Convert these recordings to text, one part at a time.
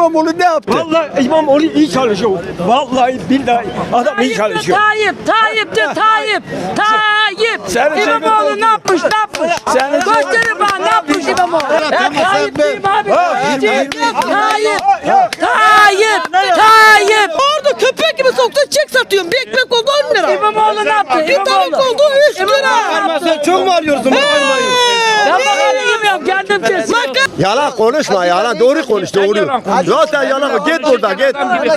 İmamoğlu ne yaptı? Vallahi İmamoğlu iyi çalışıyor. Vallahi billahi adam iyi çalışıyor. Tayyip, Tayyip de Tayyip, Tayyip. Senin İmamoğlu ne yapmış, ne yapmış? Senin Gösterin bana ne yapmış İmamoğlu? Ben Tayyip diyeyim abi. Tayyip, Tayyip, Tayyip, Tayyip. Orada köpek gibi soktu çek satıyorum. Bir ekmek oldu 10 lira. İmamoğlu ne yaptı? Bir tavuk oldu 3 lira. Sen çok mu alıyorsun makarnayı? Ben bakarım yemiyorum, kendim kesiyorum. Yalan konuşma yalan doğru konuş doğru. Zaten yalan git burada git.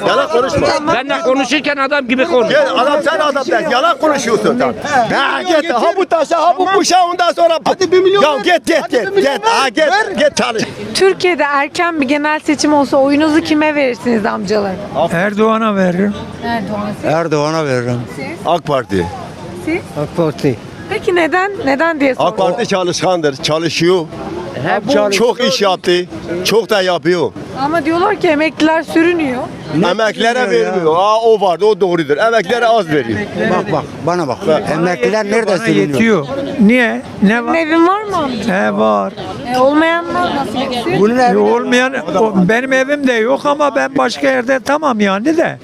Yalan konuşma. Ben de konuşurken adam gibi konuş. Gel adam sen adam değil. Yalan konuşuyorsun sen. Ha git ha bu taşa ha bu kuşa ondan sonra. Hadi bir milyon. Ya git git git. Git ha git git çalış. Türkiye'de erken bir genel seçim olsa oyunuzu kime verirsiniz amcalar? Erdoğan'a veririm. Erdoğan. Erdoğan'a veririm. AK Parti. AK Parti. Peki neden? Neden diye AK soruyorum. Parti çalışkandır. Çalışıyor. Çok iş yaptı. Çok da yapıyor. Ama diyorlar ki emekliler sürünüyor. Emeklilere vermiyor. Aa, o vardı o doğrudur. Emeklilere az veriyor. Bak bak bana bak. Emekliler nerede Bana sürünüyor? yetiyor. Niye? Ne Senin var? evin var mı amca? He var. E, olmayanlar nasıl geçsin? Bunun E, olmayan o- benim evim de yok ama ben başka yerde tamam yani de.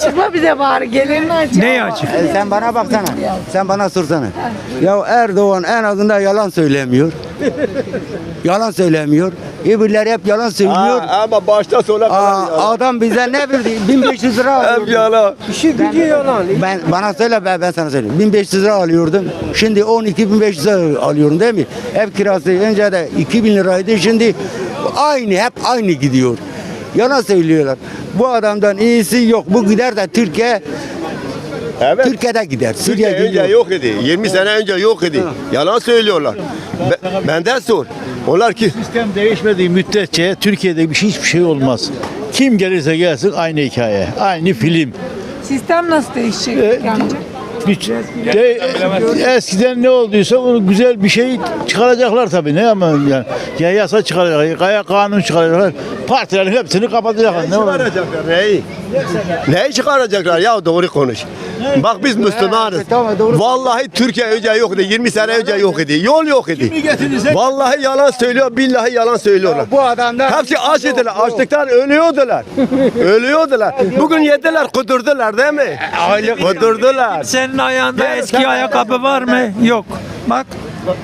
Çıkma bize bari gelirini aç. Ne açık? E, sen bana baksana. Sen bana sorsana. Ya Erdoğan en azından yalan söylemiyor. yalan söylemiyor. Öbürleri hep yalan söylüyor. Ha, ama başta sona Aa, yalan. adam bize ne verdi? 1500 lira Hep alıyordu. yalan. Ben bana söyle ben, ben sana söyleyeyim. 1500 lira alıyordum. Şimdi 12500 lira alıyorum değil mi? Ev kirası önce de 2000 liraydı. Şimdi aynı hep aynı gidiyor. Yalan söylüyorlar. Bu adamdan iyisi yok. Bu gider de Türkiye Evet. Türkiye'de gider. Türkiye Suriye önce gidiyor. yok idi. 20 sene önce yok idi. Yalan söylüyorlar. Be, benden sor. Onlar ki Sistem değişmediği müddetçe Türkiye'de bir şey- hiçbir şey olmaz. Kim gelirse gelsin aynı hikaye, aynı film. Sistem nasıl değişecek Ee, peki amca? Hiç- de- eskiden ne olduysa onu güzel bir şey çıkaracaklar tabii ne ama yani ya yasa çıkaracaklar, kaya kanun çıkaracaklar. Partilerin hepsini kapatacaklar. Ne olur? çıkaracaklar neyi? Neyi çıkaracaklar ya doğru konuş. Bak biz Müslümanız. tamam, doğru. Vallahi Türkiye önce yok idi. 20 sene önce yok idi. Yol yok idi. Vallahi yalan söylüyor, billahi yalan söylüyorlar. Bu adamlar Hepsi aç idiler. Açlıktan ölüyordular. ölüyordular. Bugün yediler, kudurdular değil mi? Kudurdular. Senin ayağında eski ayakkabı var mı? Yok. Bak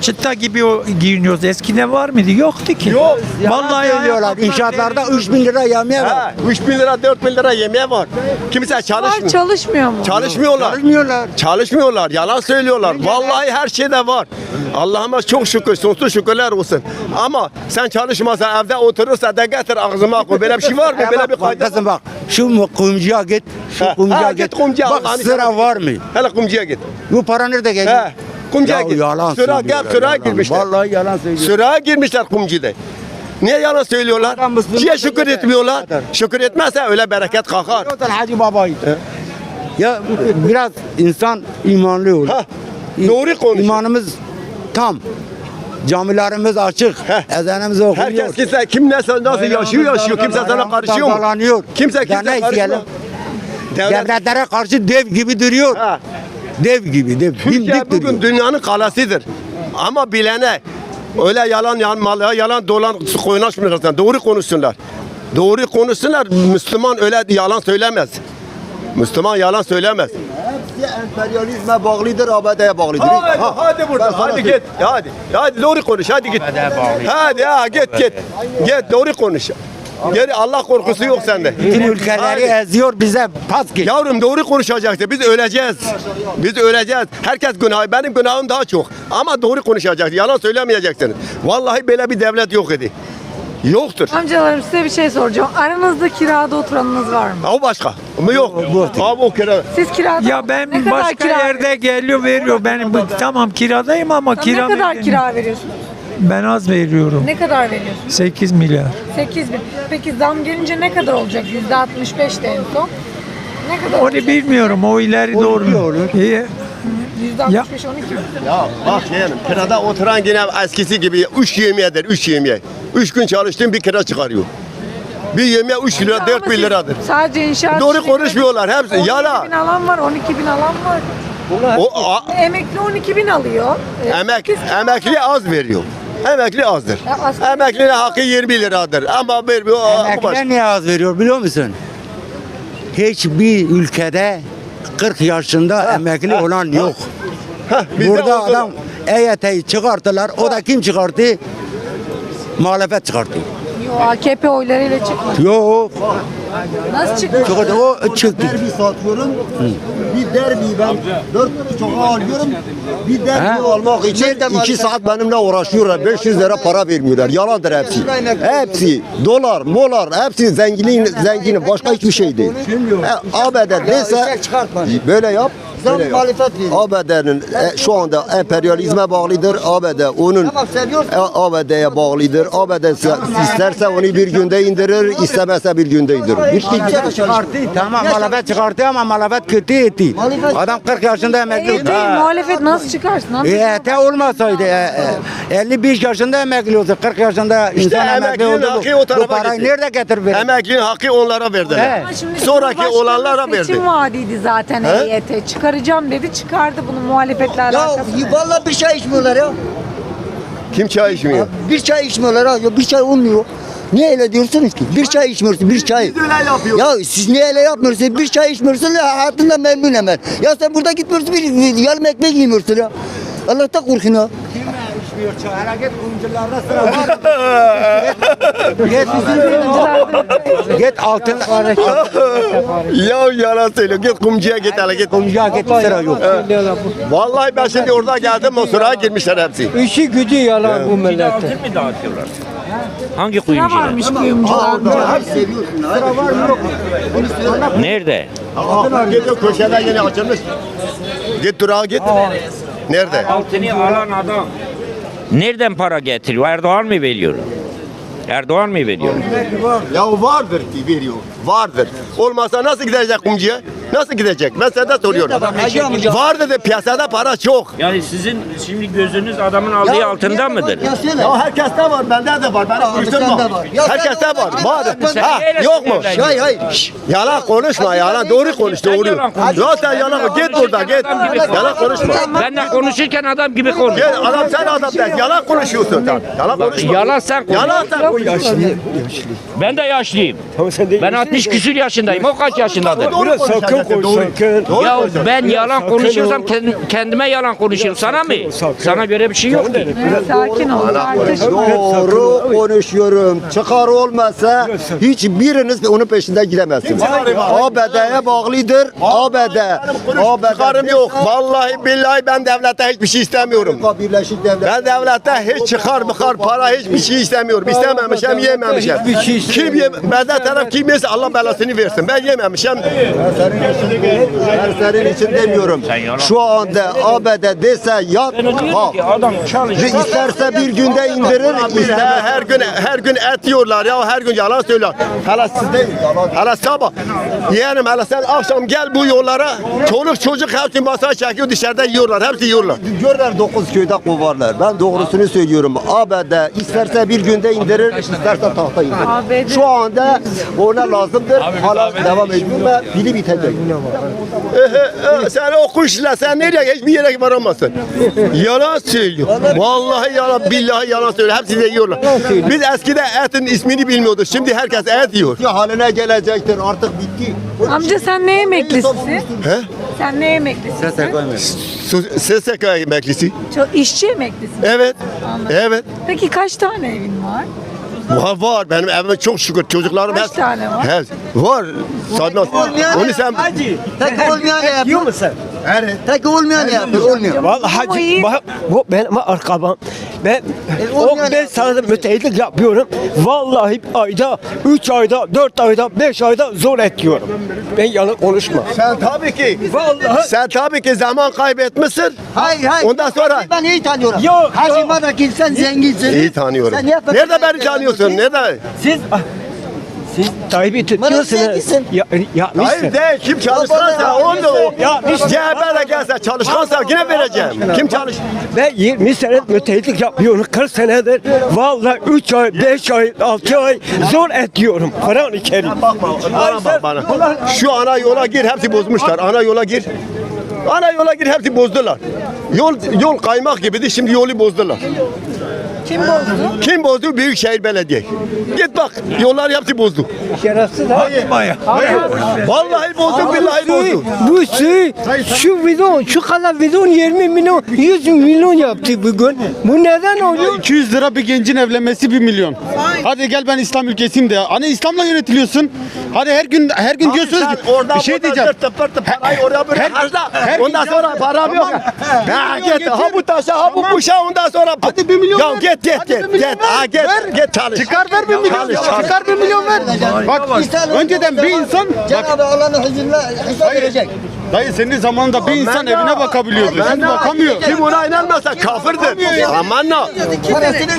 çıtta gibi o giyiniyoruz. Eskide var mıydı? Yoktu ki. Yok. Vallahi söylüyorlar. ayakkabılar İnşaatlarda 3000 lira yemeğe var. Ha, 3 bin lira, 4 bin lira yemeğe var. Kimse Var çalışmıyor. çalışmıyor mu? Çalışmıyorlar. Çalışmıyorlar. Çalışmıyorlar, yalan söylüyorlar. Vallahi her şeyde var. Allah'ıma çok şükür, sonsuz şükürler olsun. Ama sen çalışmasan, evde oturursa da getir ağzıma koy. Böyle bir şey var mı? Ya Böyle bak, bir kayda Kızım bak şu mu- kuyumcuya git. Şu Ha, ha, git. git kuyumcuya, Bak Allah'ını sıra seversen. var mı? Hele kumcuya git. Bu para nerede He, geliyor? Kumcuya Ya git. yalan Sıra gel, söylüyorlar, sıraya yalan. girmişler. Vallahi yalan söylüyor. Sıraya girmişler kumcuda. Niye yalan söylüyorlar? Adam Müslüman Niye şükür yeter. etmiyorlar? Şükür etmezse öyle bereket kalkar. Zaten Hacı Baba'yı. Ya biraz insan imanlı olur. Ha, doğru konuş. İmanımız tam. Camilerimiz açık. Heh. Ezanımız okunuyor. Herkes kimse kim ne nasıl yaşıyor yaşıyor. Kimse sana karışıyor mu? Kimse kimse karışmıyor. isteyelim? Devlet Devletlere karşı dev gibi duruyor. Ha. Dev gibi dev. Türkiye duruyor. bugün dünyanın kalesidir. Ama bilene öyle yalan yanmalığa yalan dolan koyunaşmıyorlar. Doğru konuşsunlar. Doğru konuşsunlar. Müslüman öyle yalan söylemez. Müslüman yalan söylemez. Emperyalizme bağlıdır, ABD'ye bağlıdır. Hadi, hadi burada, hadi git. Hadi, hadi doğru konuş, hadi git. Hadi ha, git git. Git doğru konuş. Geri Allah korkusu yok sende. Bütün ülkeleri eziyor bize pas geç. Yavrum doğru konuşacaktı. Biz öleceğiz. Biz öleceğiz. Herkes günah. Benim günahım daha çok. Ama doğru konuşacaktı. Yalan söylemeyeceksiniz. Vallahi böyle bir devlet yok idi. Yoktur. Amcalarım size bir şey soracağım. Aranızda kirada oturanınız var mı? O başka. Mı yok? Abi o kere. Siz kirada Ya ne ben kadar başka kira- yerde geliyor veriyor. Benim bu- tamam kiradayım ama Ne kira kadar vermiyorum. kira veriyorsunuz? Ben az veriyorum. Ne kadar veriyorsunuz? 8 milyar. 8 bin. Peki zam gelince ne kadar olacak? Yüzde 65 de en son. Ne kadar Onu olacak? bilmiyorum. O ileri doğru. İyi. Yüzde 65 12 mi? Ya bak yeğenim kirada oturan yine eskisi gibi 3 yemeğedir 3 yemeğe. 3 gün çalıştım bir kira çıkarıyor. Bir yemeğe 3 lira Ama 4 bin siz liradır. Sadece inşaat Doğru konuşmuyorlar hepsi. 12 Yala. bin alan var, 12 bin alan var. O a- Emekli 12 bin alıyor. Ee, emek emekli az veriyor. Emekli azdır. Ya asgari Emeklinin hakkı 20 liradır. Ama bir, bir o, bu baş- Emekliler niye az veriyor biliyor musun? Hiçbir ülkede 40 yaşında emekli olan yok. Heh, bizde Burada oldu. adam EYT'yi çıkarttılar. O da kim çıkarttı? Muhalefet çıkarttı. Yo, AKP oylarıyla çıkmadı. Yok. Nasıl çıkmadı? Çıkarttı. O çıktı. derbi satıyorum. Bir derbi ben dört buçuğa alıyorum. Bir derbi He? almak için iki saat benimle uğraşıyorlar. 500 lira para vermiyorlar. Yalandır hepsi. Hepsi dolar, molar, hepsi zenginin zengini. Başka hiçbir şey değil. E, ABD dese böyle yap. Böyle yap. ABD'nin e, şu anda emperyalizme bağlıdır. ABD onun e, ABD'ye bağlıdır. ABD isterse onu bir günde indirir, istemezse bir günde indirir. Kimse Çıkarttı. Tamam muhalefet çıkarttı ama muhalefet kötü etti. Adam 40 yaşında emekli oldu. muhalefet nasıl çıkarsın? EYT olmasaydı e, e, 55 yaşında emekli olsa 40 yaşında insan emekli oldu. hakkı o tarafa parayı gitti. nerede getirip verir? Emeklinin hakkı onlara şimdi Sonraki olanlara verdi. Seçim vaadiydi zaten? EYT. Çıkaracağım dedi çıkardı bunu muhalefetle alakası. yok. vallahi bir çay içmiyorlar ya. Kim çay içmiyor? Bir çay içmiyorlar ha. Ya bir çay olmuyor. Niye öyle diyorsunuz ki? Bir çay içmiyorsun, bir çay. öyle yapıyoruz. Ya siz niye öyle yapmıyorsunuz? Bir çay içmiyorsun ya hayatından memnun hemen. Ya sen burada gitmiyorsun bir yarım ekmek yemiyorsun ya. Allah'tan korkun ya. Hareket kuyumcularına sıra var. Git, git altın ya yalan söylüyor. Git kumcuya git hele git. kuyumcuya git sıra yok. Vallahi ben şimdi orada geldim o sıraya girmişler hepsi. İşi gücü yalan bu millete. Altın mı dağıtıyorlar? Hangi kuyumcular? varmış kuyumcularda? Nerede? Git o köşede yine açılmış. Git durağa git. Nerede? Altını alan adam. Nereden para getiriyor? Erdoğan mı veriyor? Erdoğan mı veriyor? Ya vardır ki veriyor. Vardır. Olmasa nasıl gidecek kumcuya? Nasıl gidecek? Ben sana da soruyorum. Vardır da piyasada para çok. Yani sizin şimdi gözünüz adamın aldığı altından mıdır? Ya herkeste var, bende de var. Beni konuşturma. var. Herkeste var. Var. Ha, yok mu? Hayır hayır. Yalan konuşma, yalan doğru konuş, doğru. konuş. Sen yalan git buradan git. Yalan konuşma. Benden konuşurken adam gibi konuş. Gel adam sen adam sen yalan konuşuyorsun sen. Yalan konuşma. Yalan sen konuş. Yalan sen konuşuyorsun. Ben de yaşlıyım. Tamam sen de Ben 60 küsür yaşındayım. O kaç yaşındadır? Doğru sakın koy sakın. Ya ben yalan konuşuyorsam kendime yalan konuşuyorum. Sana mı? Sana göre bir şey yok ki. Sakin ol. Doğru konuşuyorum. Çıkar olmasa hiçbiriniz onun peşinden gidemezsiniz. ABD'ye bağlıdır. ABD. ABD. Çıkarım yok. Vallahi billahi ben devlete hiçbir şey istemiyorum. Ben devlete hiç çıkar mıkar para hiçbir şey istemiyorum. İstememişim yememişim. Şey Kim ye, benden taraf kim yese Allah belasını versin. Ben yememişim. Senin için demiyorum. Şu anda ABD dese yat kalk. Adam çalışıyor. İsterse bir günde indirir, İşte ister her gün her gün et yiyorlar ya her gün yalan söylüyorlar. Hele siz değil. Hele sabah. Yeğenim hele sen akşam gel bu yollara. Çoluk çocuk hepsi masaya çekiyor dışarıda yiyorlar. Hepsi yiyorlar. Görler dokuz köyde kovarlar. Ben doğrusunu söylüyorum. ABD isterse bir günde indirir, isterse tahta indirir. Şu anda ona lazımdır. Hala devam ediyor ve pili bitecek. Sen okumuşlar sen nereye hiçbir yere varamazsın. yalan söylüyor. Vallahi yalan billahi yalan söylüyor. Hepsi de yiyorlar. Biz eskide etin ismini bilmiyorduk. Şimdi herkes et yiyor. Haline gelecektir artık bitti. Amca sen ne emeklisin? He? Sen ne emeklisin? SSK emeklisi. Çok işçi emeklisin. Evet. Evet. Peki kaç tane evin var? Var var benim evime çok şükür çocuklarım Kaç hep- tane var? Hep, var. Sadmaz. Onu sen Tek olmayan ne Diyor musun? Tek olmayan yapıyor? Olmuyor. Vallahi hacı, bak, bu benim arkabam. Ben olmayan o ben sana da müteahhitlik yapıyorum. Vallahi ayda, 3 ayda, 4 ayda, 5 ayda zor ediyorum. Ben yalan konuşma. sen tabii ki Vallahi sen tabii ki zaman kaybetmişsin. Hayır hayır. Ondan sonra Ben iyi tanıyorum. Yok, Hacı yok. Madakil sen zenginsin. iyi tanıyorum. Sen niye Nerede beni tanıyorsun? Nerede? siz ah, siz Tayyip'i tutuyorsunuz. Ya, yapmışsın. Hayır değil. Kim çalışkansa onu o. Ya biz- CHP de gelse çalışkansa yine vereceğim. Kim çalış? Ben 20 sene müteahhitlik yapıyorum 40 senedir. Vallahi 3 ay, 5 ay, 6 ay zor ediyorum. Kur'an-ı Kerim. Bakma bana bak bana. Şu ana yola gir hepsi bozmuşlar. Ana yola gir. Ana yola gir hepsi bozdular. Yol yol kaymak gibiydi şimdi yolu bozdular. Kim bozdu? Kim bozdu? Büyükşehir Belediye. Git bak yollar yaptı bozdu. Şerefsiz ha. Vallahi bozdu billahi bozdu. Bu suyu, şu bidon, şu kadar bidon 20 milyon, 100 milyon yaptı bugün. Bu neden oluyor? 200 lira bir gencin evlenmesi 1 milyon. Hadi gel ben İslam ülkesiyim de. Hani İslam'la yönetiliyorsun. Hadi her gün her gün diyorsunuz ki orada bir şey diyeceğim. Tıp tıp tıp parayı oraya böyle her- harca. her- Ondan sonra para yok. Ha git ha bu taşa ha bu kuşa ondan sonra. Hadi bir milyon Ya ver. Git git git git. ver. Ha git git çalış. Çıkar ver bir milyon. Çalış, çalış. Çıkar bir milyon ver. Bak önceden bir insan Cenab-ı Allah'ın huzuruna hesap verecek. Dayı senin zamanında bir insan evine bakabiliyordu. Ben Şimdi bakamıyor. Kim ona inanmasa kafirdir. Aman ha.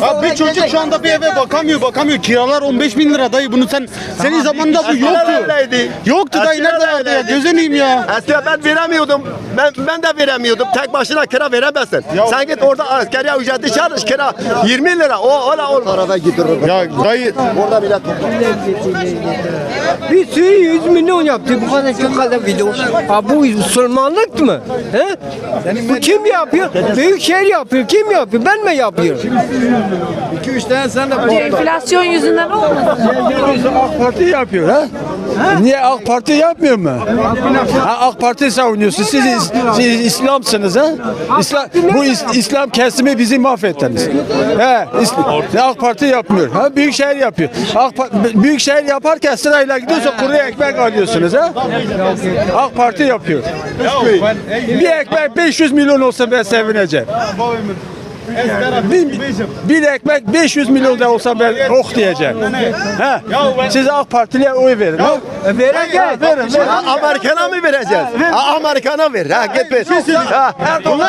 Ya bir çocuk şu anda bir eve bakamıyor bakamıyor. Kiralar 15 bin lira dayı bunu sen senin zamanında bu yoktu. öyleydi. Yoktu dayı Eskiden nerede vardı ya öyleydi. gözüneyim ya. Eskiden ben veremiyordum. Ben ben de veremiyordum. Tek başına kira veremezsin. Sen git orada askeri ücreti çalış kira 20 lira. O ola olmaz. Tarafa gidiyor. Ya dayı Orada bile Bir suyu 100 milyon yaptı bu kadar şu kadar bidon. Ha bu Müslümanlık mı? He? Bu kim yapıyor? Büyükşehir yapıyor. Kim yapıyor? Ben mi yapıyorum? Enflasyon yüzünden olmasın? AK Parti yapıyor ha? Niye AK Parti yapmıyor mu? Ha, AK Parti savunuyorsunuz. Siz, is- siz İslamsınız ha? İslam, bu is- İslam kesimi bizi mahvettiniz. He, is- AK Parti yapmıyor. Ha, Büyükşehir yapıyor. AK Pa- Büyükşehir yaparken sırayla gidiyorsa kuru ekmek alıyorsunuz ha? AK Parti yapıyor. Bir ekmek 500 milyon olsa ben sevineceğim. Bir, bir ekmek 500 milyon da olsa ben oh diyeceğim. He. Siz AK Partili'ye oy verin. ha? Vereceğiz. Ha, Amerikan'a mı vereceğiz? Ha, Amerikan'a ver. Ha git ver. Ha,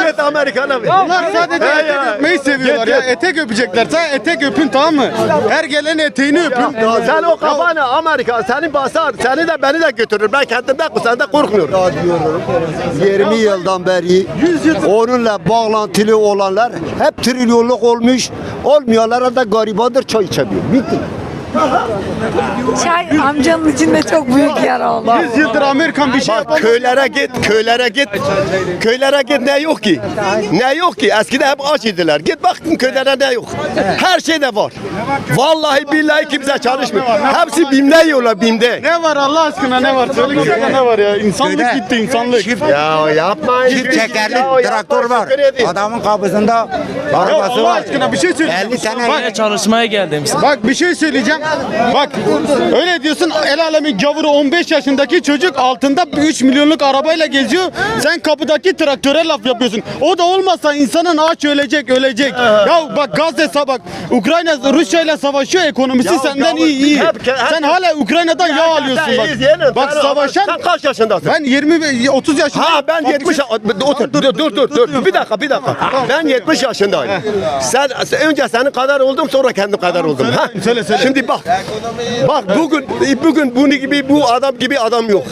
git Amerikan'a ver. Bunlar sadece etek ya. öpmeyi seviyorlar ya. Etek öpecekler. Sen etek öpün tamam mı? Her gelen eteğini öpün. Ya sen o kafana Amerika seni basar, seni de beni de götürür. Ben kendimden senden korkmuyorum. 20 yıldan beri onunla bağlantılı olanlar hep trilyonluk olmuş. Olmayanlara da garibandır çay içemiyor. Bitti. Çay amcanın içinde çok büyük yara oldu. 100 yıldır Amerikan bir şey Bak köylere git, köylere git. Köylere git ne yok ki? Ne yok ki? Eskiden hep aç idiler. Git baktın köylere ne yok. Her şey de var. Vallahi billahi kimse çalışmıyor. Hepsi BİM'de yiyorlar BİM'de. Ne var Allah aşkına ne var? Söyle ki ne var ya? İnsanlık gitti insanlık. Ya yapmayın. Çift tekerli traktör var. Adamın kapısında Ya arabası Allah var. aşkına bir şey söyleyeceğim. 50 tane Bak, Çalışmaya geldim. bak bir şey söyleyeceğim. Bak öyle diyorsun el alemin gavuru 15 yaşındaki çocuk altında 3 milyonluk arabayla geziyor. Sen kapıdaki traktöre laf yapıyorsun. O da olmasa insanın aç ölecek ölecek. Ya bak Gazze bak Ukrayna Rusya ile savaşıyor ekonomisi Ya senden gavur, iyi iyi. hep- hep- Sen hala Ukrayna'dan yağ alıyorsun bak. Bak savaşan Sen kaç yaşındasın? ben 20 ve 30 yaşındayım. Ha ben 70 otur dur dur dur dur bir dakika bir dakika. Ben 70 yaşındayım. Sen önce senin kadar oldum sonra kendim kadar oldum. Ha? Söyle, söyle. Şimdi bak. Bak bugün bugün bunu gibi bu adam gibi adam yok.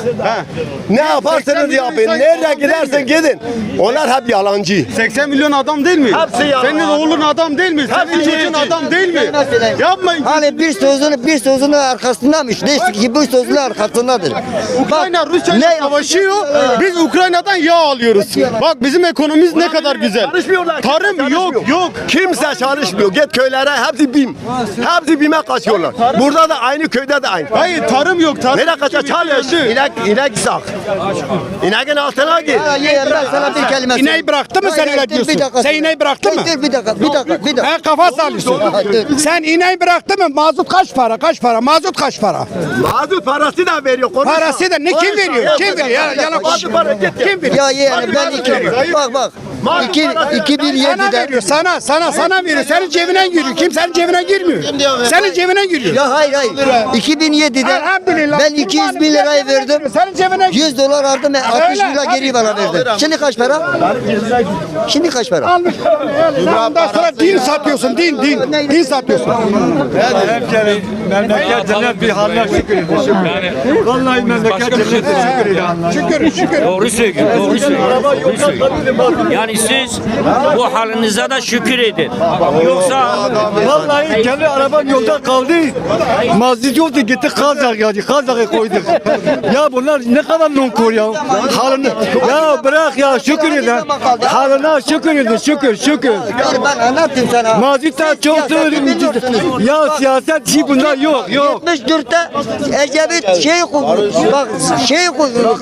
Ne 80 yaparsanız yapın. Nereye gidersen gidin. Onlar hep yalancı. 80 milyon adam değil mi? Hepsi yalan. Senin oğlun adam değil mi? Senin çocuğun yalancı. adam değil mi? Yapmayın. Hani bir sözünü bir sözünün arkasındamış. Neyse ki bu sözünün arkasındadır. Ukrayna Rusya ile ne- savaşıyor. Biz Ukrayna'dan yağ alıyoruz. Bak bizim ekonomimiz ne kadar güzel. Tarım yok yok. Kimse çalışmıyor. Git köylere hepsi bim. Hepsi bime kaçıyorlar. Burada da aynı köyde de aynı. Hayır tarım yok. Tarım Nereye kaçar? Çalış. İnek, inek sak. İneğin altına gir. Ya ben sana bir kelime İneği bıraktı mı sen öyle diyorsun? Sen ineği bıraktın mı? Dur bir dakika bir dakika bir dakika. He kafa sallıyorsun. Sen ineği bıraktın mı? Mazot kaç para? Kaç para? Mazot kaç para? Mazot parası da veriyor. Konuşma. Parası da ne kim Konuşma. veriyor? Ya, Kim veriyor? Ya, yalan git. Kim veriyor? Ya yeğen ben iki bak bak. İki, Sana 2007'de veriyor. Sana sana sana veriyor. Senin cebinden giriyor. Kim senin cebine girmiyor. Senin cebinden giriyor. ya hayır hayır. 2007'de Elhamdülillah. ben 200 bin lirayı verdim. Senin cebine 100 dolar aldım ve 60 Öyle, lira geri bana verdi. Şimdi kaç para? Şimdi kaç para? Ondan sonra din satıyorsun. Din din. Din satıyorsun. Memleket cennet bir haline şükür edin. Vallahi memleket cennet şükür edin. Şükür şükür. Doğru söylüyor. Doğru söylüyor. Doğru söylüyor. Yani halsiz, bu halinize de şükür edin. Yoksa Vallahi kendi arabam yolda kaldı. Mazit yoktu gitti Kazak yani Kazak'ı koyduk. ya bunlar ne kadar nonkor ya. Halını ya bırak ya şükür edin. Halına şükür edin şükür şükür. Ben anlatayım sana. Mazitler çoktu. ya siyaset şey bunda yok yok. 74'te Ecevit şey bak şey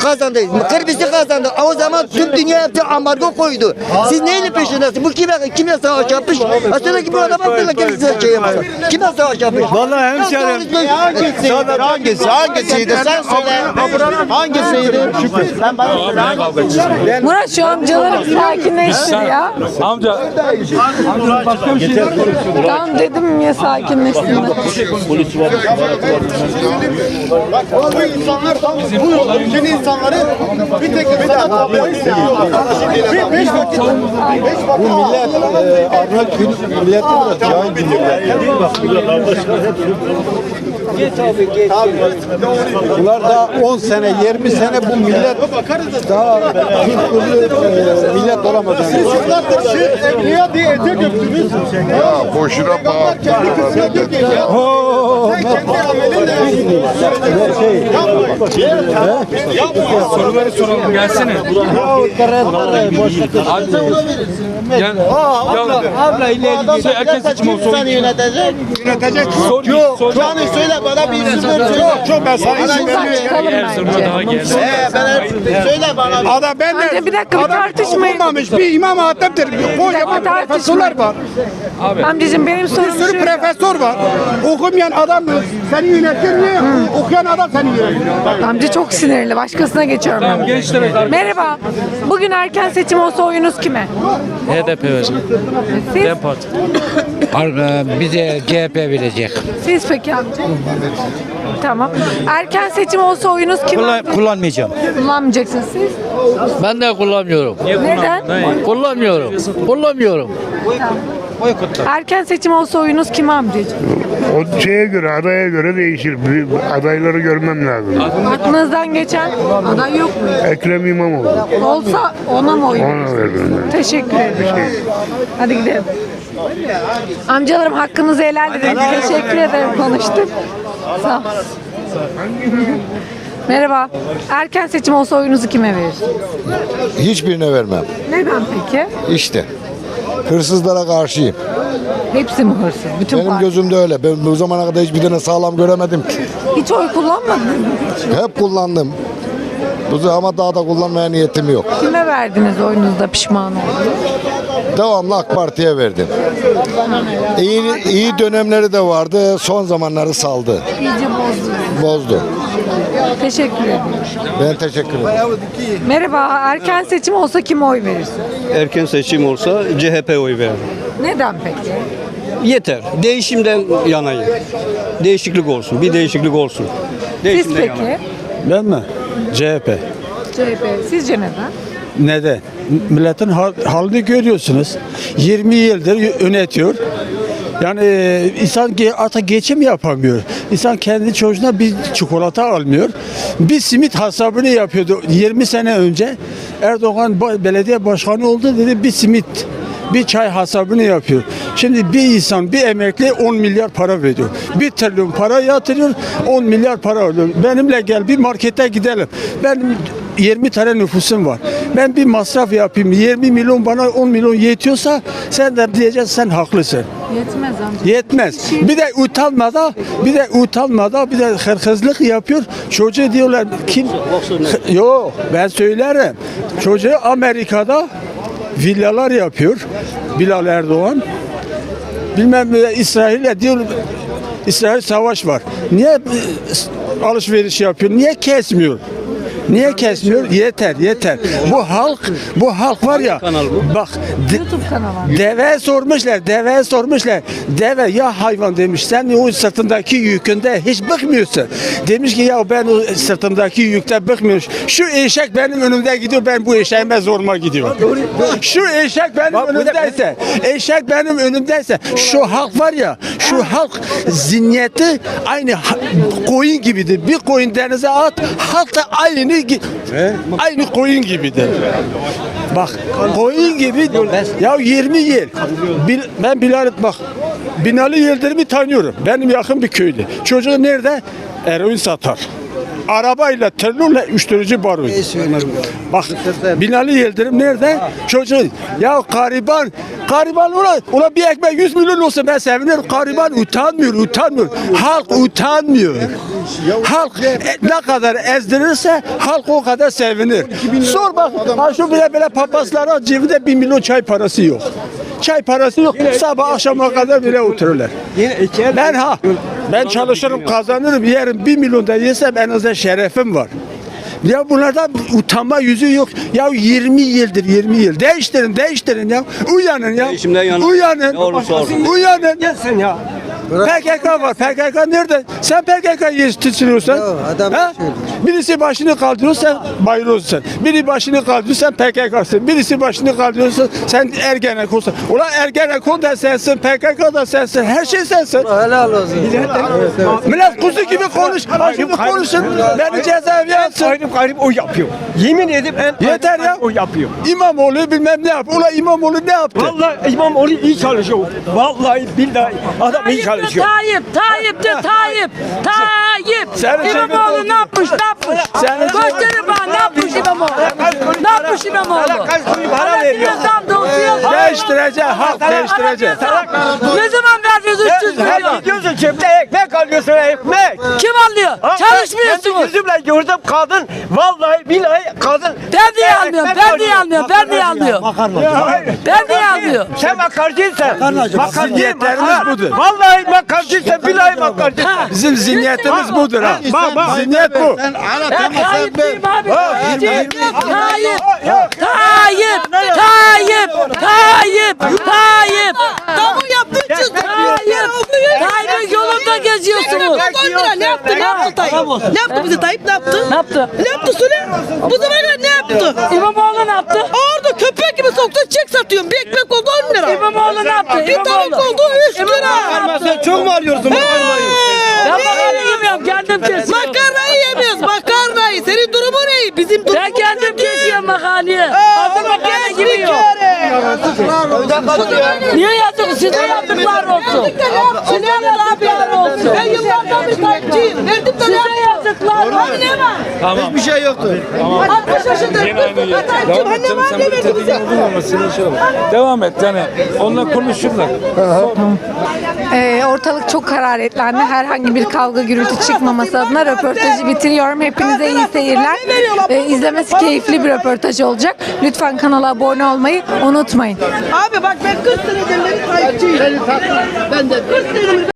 kazandı. Kırbisi kazandı. O zaman tüm dünya hepsi ambargo koydu. Siz neyle peşindesiniz? Bu kime kime savaş yapmış? Aslında ki bu adam hakkında kimse şey yapmaz. Kime savaş yapmış? Vallahi hemşerim. Hangisi? Hangisi? Hangisiydi? Sen söyle. Hangisiydi? Sen bana söyle. Murat şu amcaları sakinleştir ya. Amca Tamam dedim ya sakinleşsin. Bu insanlar tam bu ülkenin insanları bir tek bir polis ya. Bir beş vakit beş vakit. Bu millet Arnavut biraz cahil Bunlar da 10 sene 20 sene bu millet daha kültürlü millet olamaz. Yıllardır şu evliya diye etek öptünüz. Ya boşuna bağlı. Kendi diyor ki ya. Sen kendi amelinle soruları soralım gelsene. Gel. Abla ileri git. Erken seçim olsa Seni yönetecek. yönetecek. Sor, sor. Yani söyle bana bir isim ver. Söyle. Çok ben sana isim vermiyorum. çıkalım bence. Daha geldi. He ben her- söyle bana. bir- Adam ben Anne, bir dakika, bir adam tartışmayın. Okumamış bir imam hatiptir. Kocaman profesörler var. Amcacığım benim Bir sorum sürü şu. profesör var. Okumayan adam seni yönetir mi? Okuyan adam seni yönetir. Amca çok sinirli. Başkasına geçiyorum. Tamam gençlere Merhaba. Bugün erken seçim olsa oyunuz kime? HDP versin. Siz, Ben parti. Bize CHP verecek. siz peki amca? Tamam. Erken seçim olsa oyunuz kime? kullanmayacağım. Kullanmayacaksınız siz. Ben de kullanmıyorum. Neden? Kullanmıyorum. Kullanmıyorum. Erken seçim olsa oyunuz kime amcacığım? O şeye göre, adaya göre değişir. Bir Adayları görmem lazım. Aklınızdan geçen aday yok mu? Ekrem İmamoğlu. Olsa ona mı oy Ona verirsiniz? veririm ben. Teşekkür ederim. Hadi gidelim. Amcalarım hakkınızı helal edin. Teşekkür ederim konuştuk. Sağ ol. Merhaba. Erken seçim olsa oyunuzu kime verir? Hiçbirine vermem. Neden peki? İşte. Hırsızlara karşıyım. Hepsi mi hırsız? Bütün Benim parti. gözümde öyle. Ben bu zamana kadar hiçbir tane sağlam göremedim ki. Hiç oy kullanmadınız mı? Hep kullandım. Bu ama daha da kullanmaya niyetim yok. Kime verdiniz oyunuzda pişman oldunuz? Devamlı AK Parti'ye verdim. İyi, iyi dönemleri de vardı. Son zamanları saldı. İyice bozdunuz. Bozdu. Teşekkür ederim. Ben teşekkür ederim. Merhaba. Erken seçim olsa kime oy verirsin? Erken seçim olsa CHP oy veririm. Neden peki? Yeter. Değişimden yanayım. Değişiklik olsun. Bir değişiklik olsun. Siz peki? Ben mi? CHP. CHP. Sizce neden? Neden? Milletin hal- halini görüyorsunuz. 20 yıldır yönetiyor. Yani e, insan ge- artık geçim yapamıyor. İnsan kendi çocuğuna bir çikolata almıyor. Bir simit hesabını yapıyordu 20 sene önce. Erdoğan belediye başkanı oldu dedi bir simit bir çay hesabını yapıyor. Şimdi bir insan bir emekli 10 milyar para veriyor. Bir trilyon para yatırıyor 10 milyar para alıyor. Benimle gel bir markete gidelim. Benim 20 tane nüfusum var. Ben bir masraf yapayım. 20 milyon bana 10 milyon yetiyorsa sen de diyeceksin sen haklısın. Yetmez amca. Yetmez. Bir de utanmada, bir de utanmada bir de hırsızlık yapıyor. Çocuğu diyorlar kim? Yok ben söylerim. Çocuğu Amerika'da villalar yapıyor. Bilal Erdoğan. Bilmem ne, İsrail'e diyor İsrail savaş var. Niye e, alışveriş yapıyor? Niye kesmiyor? Niye kesmiyor? Yeter, yeter. Bu halk, bu halk var ya. Bak, de-. Deve sormuşlar, deve sormuşlar. Deve ya hayvan demiş, sen o sırtındaki yükünde hiç bıkmıyorsun. Demiş ki ya ben o sırtımdaki yükte bıkmıyorum. Şu eşek benim önümde gidiyor, ben bu eşeğime zoruma gidiyor. Şu eşek benim önümdeyse, eşek benim önümdeyse, şu halk var ya, şu halk zihniyeti aynı koyun gibidir. Bir koyun denize at, halk da aynı gi- aynı koyun gibidir. Bak koyun gibi ya 20 yıl. Bil, ben Bilal bak Binali Yıldırım'ı tanıyorum. Benim yakın bir köylü. Çocuğu nerede? Eroin satar. Arabayla, terörle uyuşturucu baroyu. Bak Binali Yıldırım nerede? Çocuğu. Ya gariban, gariban ulan, ulan bir ekmek 100 milyon olsa ben sevinirim. Gariban utanmıyor, utanmıyor. Halk utanmıyor. Halk ne kadar ezdirirse halk o kadar sevinir. Sor bak, ha şu bile bile papazlara cebinde bir milyon çay parası yok. Çay parası yok. Sabah akşama kadar bile otururlar. Ben ha, ben çalışırım kazanırım yerim bir milyon da yesem en azından şerefim var. Ya bunlarda utanma yüzü yok. Ya 20 yıldır 20 yıl. Değiştirin değiştirin ya. Uyanın ya. Uyanın. Uyanın. Gel sen ya. PKK var. PKK nerede? Sen PKK yetiştiriyorsan. ha? Birisi başını kaldırıyor sen bayılıyorsun. Biri başını kaldırıyor sen PKK'sın. Birisi başını kaldırıyorsa sen Ergenekon'sun. Ulan Ergenekon da sensin, PKK da sensin. Her şey sensin. Helal olsun. Millet kuzu gibi konuş. Şimdi konuşun. Beni cezaevine atsın. Garip garip o yapıyor. Yemin edip en Yeter ya. o yapıyor. İmamoğlu bilmem ne yap. Ulan İmamoğlu ne yaptı? Vallahi İmamoğlu iyi çalışıyor. Vallahi billahi adam iyi çalışıyor. Tayyip, Tayyip'tir Tayyip. Tayyip. Senin İmamoğlu ne yapmış, ne yapmış? Senin Gösterin bana ne yapmış İmamoğlu? Ne yapmış İmamoğlu? Kaç kuruş para veriyor? doğuyor. Değiştirecek, halk değiştirecek. Ne zaman verdiniz 300 Sen milyon? gidiyorsun cebine ekmek alıyorsun ekmek. Kim alıyor? Ha, ben Çalışmıyorsunuz. kendi Yüzümle gördüm kadın. Vallahi billahi kadın. Ben niye ekmek almıyorum? Ben niye alıyor. almıyorum? Ben niye almıyorum? Hayır. Ben niye almıyorum? Sen makarcısın. Makarcı. Zihniyetlerimiz makar- budur. Vallahi makarcısın. Billahi makarcısın. Bizim zihniyetimiz budur ha. Bak, bak. Zihniyet bu. Ben Tayyip değilim abi. Tayyip. Tayyip. Tayyip. Tayyip. Tayyip. Tayyip. Tabu yaptığı için. Tayyip. Tayyip'in yolunda geziyorsunuz. 10 lira ne yaptı? Ne yaptı Tayyip? Ne yaptı bize Tayyip ne yaptı? Ne yaptı? Ne yaptı söyle? Bu zamana ne yaptı? İmamoğlu ne yaptı? Orada köpek gibi soktu çek satıyorum. Bir ekmek oldu 10 lira. İmamoğlu ne yaptı? Bir tavuk oldu 3 lira. Sen çok mu arıyorsun makarnayı? Ben makarna yemiyorum. Kendim kesiyorum. Makarnayı yemiyoruz makarnayı. Senin durumun ne? Bizim durumumuz Ben kendim kesiyorum makarnayı. Hazır makarna genç Niye yazık? Size yazıklar olsun. Size yazıklar olsun. Ben yıllardan bir Tayyipçiyim. Verdim de ne Olsun. Hani ne var? Hiçbir şey yoktu. 60 yaşındayım. Ben Tayyipçiyim. Hani ne var? Ne verdi bize? Devam et yani. Onunla konuşurlar. Ee, ortalık çok hararetlendi. Herhangi bir kavga gürültü çıkmaması adına röportajı bitiriyorum. Hepinize iyi seyirler. Ee, izlemesi keyifli bir röportaj olacak. Lütfen kanala abone olmayı unutmayın. Abi bak ben 40 senedir beri Tayyipçiyim. Ben de 40 senedir